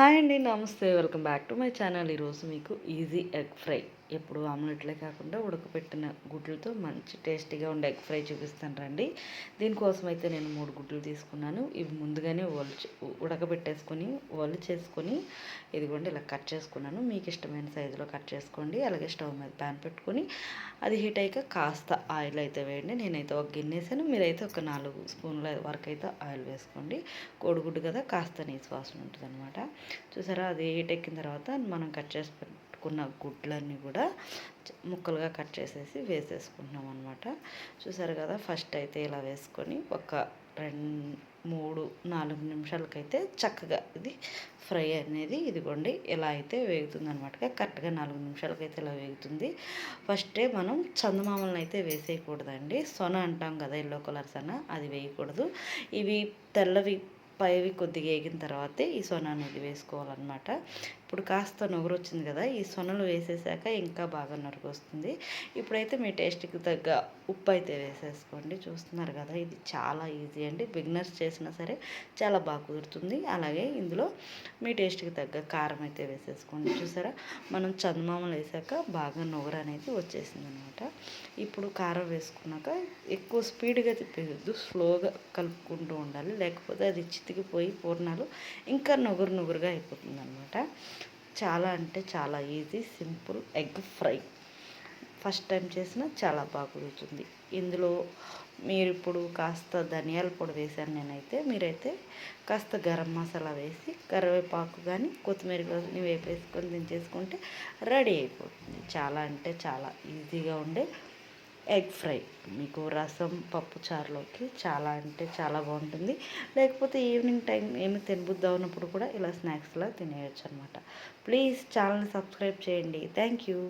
Hi అండి నమస్తే. Welcome back to my channel. ఈరోజు మీకు ఈజీ ఎగ్ ఫ్రై. ఎప్పుడు ఆమ్లెట్లే కాకుండా ఉడకపెట్టిన గుడ్లతో మంచి టేస్టీగా ఉండే ఎగ్ ఫ్రై చూపిస్తాను రండి. దీనికోసం అయితే నేను మూడు గుడ్లు తీసుకున్నాను. ఇవి ముందుగానే ఒలు ఉడకబెట్టేసుకొని ఒలు చేసుకొని ఇదిగోండి ఇలా కట్ చేసుకున్నాను. మీకు ఇష్టమైన సైజులో కట్ చేసుకోండి. అలాగే స్టవ్ మీద ప్యాన్ పెట్టుకొని అది హీట్ అయ్యాక కాస్త ఆయిల్ అయితే వేయండి. నేనైతే ఒక గిన్నెసాను మీరైతే ఒక నాలుగు స్పూన్ల వరకు అయితే ఆయిల్ వేసుకోండి. కోడిగుడ్డు కదా కాస్త నీసు వాసన ఉంటుంది అనమాట చూసారా? అది హీట్ ఎక్కిన తర్వాత మనం కట్ చేసి పెట్టుకున్న గుడ్లన్నీ కూడా ముక్కలుగా కట్ చేసేసి వేసేసుకుంటున్నాం అనమాట చూసారు కదా? ఫస్ట్ అయితే ఇలా వేసుకొని ఒక రెండు మూడు నాలుగు నిమిషాలకైతే చక్కగా ఇది ఫ్రై అనేది ఇదిగోండి ఇలా అయితే వేగుతుంది అనమాట కరెక్ట్గా నాలుగు నిమిషాలకైతే ఇలా వేగుతుంది. ఫస్టే మనం చందమామలను అయితే వేసేయకూడదండి. సొన అంటాం కదా? ఎల్లో కలర్ సొన అది వేయకూడదు. ఇవి తెల్లవి పైవి కొద్దిగా వేగిన తర్వాతే ఈ సొన అనేది వేసుకోవాలన్నమాట. ఇప్పుడు కాస్త నొగరు వచ్చింది కదా ఈ సొనలు వేసేసాక ఇంకా బాగా నొరుగు వస్తుంది ఇప్పుడైతే మీ టేస్ట్కి తగ్గ ఉప్పు అయితే వేసేసుకోండి. చూస్తున్నారు కదా ఇది చాలా ఈజీ అండి. బిగినర్స్ చేసినా సరే చాలా బాగా కుదురుతుంది. అలాగే ఇందులో మీ టేస్ట్కి తగ్గ కారం అయితే వేసేసుకోండి. చూసారా మనం చందమామలు వేసాక బాగా నొగరు అనేది వచ్చేసింది అనమాట ఇప్పుడు కారం వేసుకున్నాక ఎక్కువ స్పీడ్గా తిప్పేయద్దు స్లోగా కలుపుకుంటూ ఉండాలి. లేకపోతే అది చితికిపోయి పూర్ణాలు ఇంకా నొగురు నొగురుగా అయిపోతుంది అనమాట చాలా అంటే చాలా easy simple egg fry. First time చేసిన చాలా బాగా ఇందులో మీరు ఇప్పుడు కాస్త ధనియాల పొడి వేశాను నేనైతే. మీరైతే కాస్త గరం మసాలా వేసి కరివేపాకు కానీ కొత్తిమీర కానీ వేపేసుకొని దించేసుకుంటే రెడీ అయిపోతుంది. చాలా అంటే చాలా ఈజీగా ఉండే ఎగ్ ఫ్రై. మీకు రసం పప్పు చారులోకి చాలా అంటే చాలా బాగుంటుంది. లేకపోతే ఈవినింగ్ టైం ఏమి తినబుద్ది ఉన్నప్పుడు కూడా ఇలా స్నాక్స్లా తినేయచ్చు అనమాట ప్లీజ్ ఛానల్ సబ్స్క్రైబ్ చేయండి. Thank you.